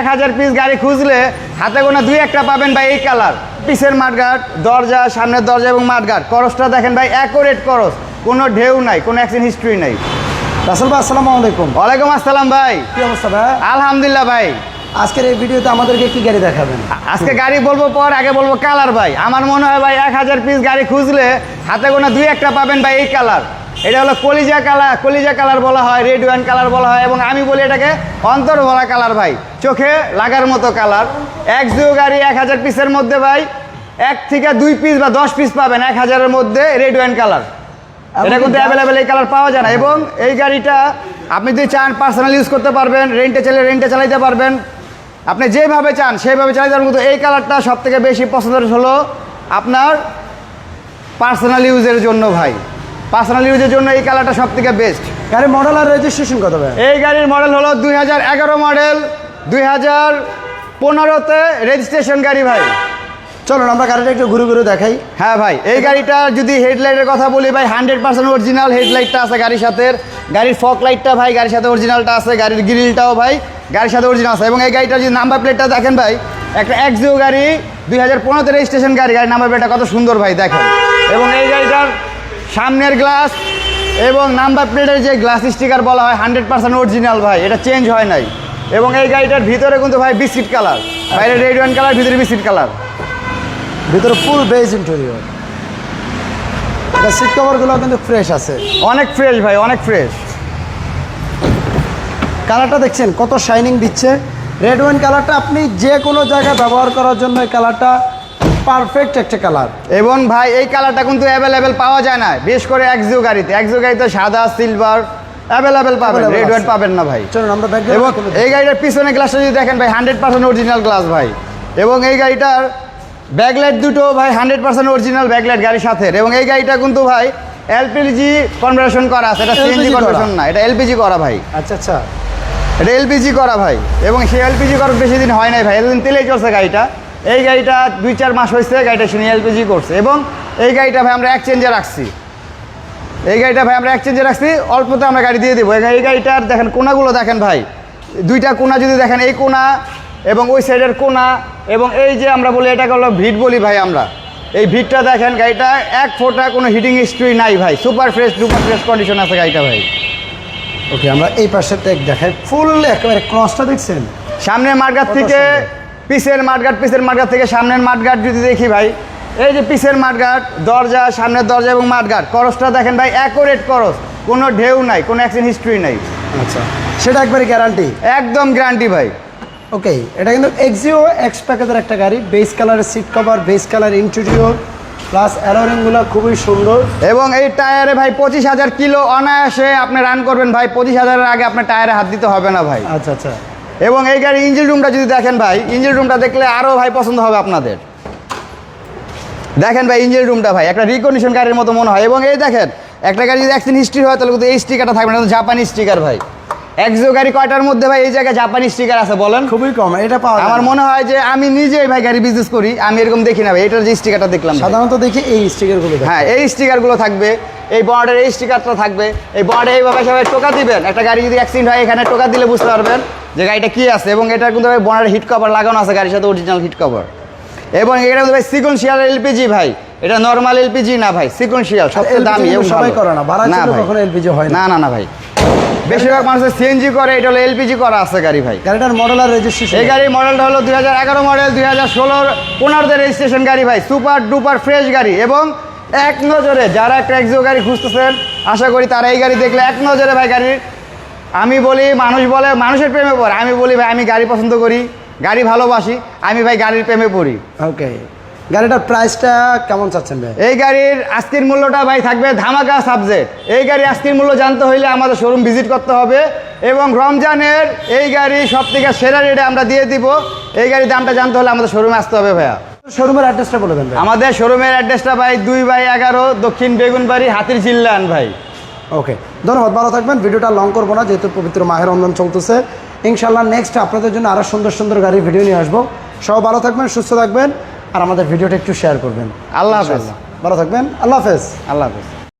এক হাজার পিস গাড়ি খুঁজলে হাতে গোনা দুই একটা পাবেন ভাই এই কালার। পিসের মাঠঘাট দরজা সামনের দরজা এবং মাঠঘাট। করসটা দেখেন ভাই অ্যাকোরেট করস কোনো ঢেউ নাই কোনো অ্যাক্সিডেন্ট হিস্ট্রি নাই। রাসেল ভাই আসসালামু আলাইকুম। ওয়ালাইকুম আসসালাম ভাই। কি অবস্থা ভাই? আলহামদুলিল্লাহ ভাই। আজকের এই ভিডিওতে আমাদেরকে কি গাড়ি দেখাবেন? আজকে গাড়ি বলব পর আগে বলব কালার ভাই। আমার মনে হয় ভাই এক হাজার পিস গাড়ি খুঁজলে হাতে গোনা দুই একটা পাবেন ভাই এই কালার। এটা হলো কলিজা কালার কলিজা কালার বলা হয় রেড ওয়াইন কালার বলা হয় এবং আমি বলি এটাকে অন্তর ভরা কালার ভাই। চোখে লাগার মতো কালার। এক জিও গাড়ি এক হাজার পিসের মধ্যে ভাই এক থেকে দুই পিস বা দশ পিস পাবেন এক হাজারের মধ্যে রেড ওয়াইন কালার। এটা কিন্তু অ্যাভেলেবেল এই কালার পাওয়া যায় না। এবং এই গাড়িটা আপনি যদি চান পার্সোনাল ইউজ করতে পারবেন রেন্টে চাইলে রেন্টে চালাইতে পারবেন। আপনি যেভাবে চান সেইভাবে চালাইতে পারবেন। কিন্তু এই কালারটা সব থেকে বেশি পছন্দের হলো আপনার পার্সোনাল ইউজের জন্য ভাই। পার্সোনাল ইউজের জন্য এই কালারটা সব থেকে বেস্ট গাড়ির মডেল আর রেজিস্ট্রেশন কত ভাই? এই গাড়ির মডেল হলো দুই হাজার এগারো মডেল দুই হাজার পনেরোতে রেজিস্ট্রেশন গাড়ি ভাই। চলুন আমরা গাড়িটা একটু ঘুরে ঘুরে দেখাই। হ্যাঁ ভাই এই গাড়িটা যদি হেডলাইটের কথা বলি ভাই হান্ড্রেড পার্সেন্ট অরিজিনাল হেডলাইটটা আছে গাড়ির সাথে। গাড়ির ফক লাইটটা ভাই গাড়ির সাথে অরিজিনালটা আছে গাড়ির গ্রিলটাও ভাই গাড়ির সাথে অরিজিনাল আছে। এবং এই গাড়িটা যদি নাম্বার প্লেটটা দেখেন ভাই একটা এক্সিও গাড়ি দুই হাজার পনেরোতে রেজিস্ট্রেশন গাড়ি গাড়ির নাম্বার প্লেটটা কত সুন্দর ভাই দেখেন। এবং এই গাড়িটার সামনের গ্লাস এবং নাম্বার প্লেটের যে গ্লাস স্টিকার বলা হয় হান্ড্রেড পার্সেন্ট অরিজিনাল ভাই এটা চেঞ্জ হয় নাই। এবং এই গাড়িটার ভিতরে কিন্তু ভাই বিস্কিট কালার। বাইরে রেড ওয়ান কালার ভিতরে বিস্কিট কালার। ভিতরে ফুল বেজ ইন্টেরিয়র এটা সিট কভারগুলো কিন্তু ফ্রেশ আছে। অনেক ফ্রেশ ভাই অনেক ফ্রেশ কালারটা দেখছেন কত শাইনিং দিচ্ছে। রেড ওয়াইন কালারটা আপনি যে কোনো জায়গায় ব্যবহার করার জন্য এই কালারটা পারফেক্ট একটা কালার। এবং ভাই এই কালারটা কিন্তু অ্যাভেলেবেল পাওয়া যায় না। বিশেষ করে একজিও গাড়িতে। একজিও গাড়িতে সাদা সিলভার অ্যাভেলেবেল পাবেন। রেড আছে। ওয়াইট পাবেন না ভাই। চলুন আমরা ব্যাগ এবং এই গাড়িটার পিছনে গ্লাসটা যদি দেখেন ভাই হান্ড্রেড পার্সেন্ট অরিজিনাল গ্লাস ভাই। এবং এই গাড়িটার ব্যাকলাইট দুটো ভাই হান্ড্রেড পার্সেন্ট অরিজিনাল ব্যাকলাইট গাড়ির সাথে। এবং এই গাড়িটা কিন্তু ভাই এলপিজি কনভার্সন করা আছে। এটা সিএনজি কনভার্সন না এটা এলপিজি করা ভাই। আচ্ছা আচ্ছা। এটা এলপিজি করা ভাই। এবং সেই এলপিজি করার বেশি দিন হয় নাই ভাই। এতদিন তেলেই চলছে গাড়িটা। এই গাড়িটা দুই চার মাস হয়েছে গাড়িটা শুনে এলপিজি করছে। এবং এই গাড়িটা ভাই আমরা এক্সচেঞ্জে রাখছি। এই গাড়িটা ভাই আমরা এক্সচেঞ্জে রাখছি অল্পতে আমরা গাড়ি দিয়ে দেবো। এই গাড়িটার দেখেন কোনাগুলো দেখেন ভাই। দুইটা কোনা যদি দেখেন এই কোনা এবং ওই সাইডের কোনা এবং এই যে আমরা বলি এটাকে হলো ভিট বলি ভাই আমরা। এই ভিটটা দেখেন গাড়িটা এক ফোঁটা কোনো হিটিং হিস্ট্রি নাই ভাই। Super fresh super fresh condition আছে গাড়িটা ভাই। ওকে আমরা এই পাশের টেক দেখাই। ফুল একেবারে ক্রসটা দেখছেন? সামনের মাঠঘাট থেকে। পিসের মাঠঘাট পিসের মাঠঘাট থেকে সামনের মাঠঘাট যদি দেখি ভাই এই যে পিসের মাঠঘাট দরজা সামনের দরজা এবং মাঠঘাট করসটা দেখেন ভাই অ্যাকোরেট করস কোনো ঢেউ নাই কোনো অ্যাক্সিডেন্ট হিস্ট্রি নাই। আচ্ছা। সেটা একবারে গ্যারান্টি একদম গ্যারান্টি ভাই। ওকে এটা কিন্তু এক্সিও এক্স প্যাকেজের একটা গাড়ি বেস কালারের seat cover beige colour interior plus অ্যালোরিংগুলো খুবই সুন্দর। এবং এই টায়ারে ভাই পঁচিশ হাজার কিলো অনায়াসে আপনি রান করবেন ভাই পঁচিশ হাজারের আগে আপনার টায়ারে হাত দিতে হবে না ভাই। আচ্ছা আচ্ছা। এবং এই গাড়ির ইঞ্জিন রুমটা যদি দেখেন ভাই ইঞ্জিন রুমটা দেখলে আরও ভাই পছন্দ হবে আপনাদের। দেখেন ভাই ইঞ্জিন রুমটা ভাই একটা রিকন্ডিশন গাড়ির মতো মনে হয়। এবং এই দেখেন একটা গাড়ি যদি অ্যাক্সিডেন্ট হিস্ট্রি হয় তাহলে কিন্তু এই স্টিকারটা থাকবে না জাপানি স্টিকার ভাই। একজো গাড়ি কয়টার মধ্যে ভাই এই জায়গায় জাপানি স্টিকার আছে বলেন? খুবই কম এটা পাওয়া আমার মনে হয় যে আমি নিজেই ভাই গাড়ি বিজনেস করি আমি এরকম দেখি না ভাই এটার যে স্টিকারটা দেখলাম সাধারণত দেখি এই স্টিকারগুলো হ্যাঁ এই স্টিকারগুলো থাকবে। এই বর্ডের এই স্টিকারটা থাকবে। এই বর্ডে এইভাবে সবাই টোকা দিবেন। একটা গাড়ি যদি অ্যাক্সিডেন্ট হয় এখানে টোকা দিলে বুঝতে পারবেন যে গাড়িটা কী আছে এবং এটা কিন্তু ভাই বর্ডের হিট কভার লাগানো আছে গাড়ির সাথে অরিজিনাল হিট কভার এবং এটা কিন্তু ভাই সিকোয়েন্সিয়াল এলপিজি ভাই। এটা নর্মাল এলপিজি না ভাই সিকোয়েন্সিয়াল সবচেয়ে দামি এবং সবাই। করে না, না। কখনো LPG হয় না। না না ভাই। বেশিরভাগ মানুষের সিএনজি করে এটা হলো এলপিজি করা আছে গাড়ি ভাই। গাড়িটার মডেল আর রেজিস্ট্রেশন এই গাড়ির মডেলটা হলো দুই হাজার এগারো মডেল দুই হাজার ষোলোর পনেরোতে রেজিস্ট্রেশন গাড়ি ভাই। সুপার ডুপার ফ্রেশ গাড়ি এবং এক নজরে যারা একটা এক্সিও গাড়ি খুঁজতেছেন আশা করি তারা এই গাড়ি দেখলে এক নজরে ভাই গাড়ির আমি বলি মানুষ বলে মানুষের প্রেমে পড়ে। আমি বলি ভাই আমি গাড়ি পছন্দ করি গাড়ি ভালোবাসি আমি ভাই গাড়ির প্রেমে পড়ি। ওকে গাড়িটার প্রাইসটা কেমন চাচ্ছেন ভাই? এই গাড়ির আজকের মূল্যটা ভাই থাকবে ধামাকা সাবজেক্ট এই গাড়ি আজকের মূল্য জানতে হইলে আমাদের শোরুম ভিজিট করতে হবে এবং রমজানের এই গাড়ি সব থেকে সেরা রেটে আমরা দিয়ে দিব। এই গাড়ির দামটা জানতে হলে আমাদের শোরুমে আসতে হবে ভাইয়া। শোরুমের অ্যাড্রেসটা বলে দেন আমাদের শোরুমের অ্যাড্রেসটা ভাই দুই বাই এগারো দক্ষিণ বেগুনবাড়ি হাতির চিল্লান ভাই। ওকে ধন্যবাদ ভালো থাকবেন। ভিডিওটা লং করব না যেহেতু পবিত্র মাহের রমজান চলতেছে। ইনশাল্লাহ নেক্সট আপনাদের জন্য আরও সুন্দর সুন্দর গাড়ির ভিডিও নিয়ে আসব। সব ভালো থাকবেন সুস্থ থাকবেন আর আমাদের ভিডিওটা একটু শেয়ার করবেন। আল্লাহ হাফেজ। ভালো থাকবেন আল্লাহ হাফেজ। আল্লাহ হাফেজ।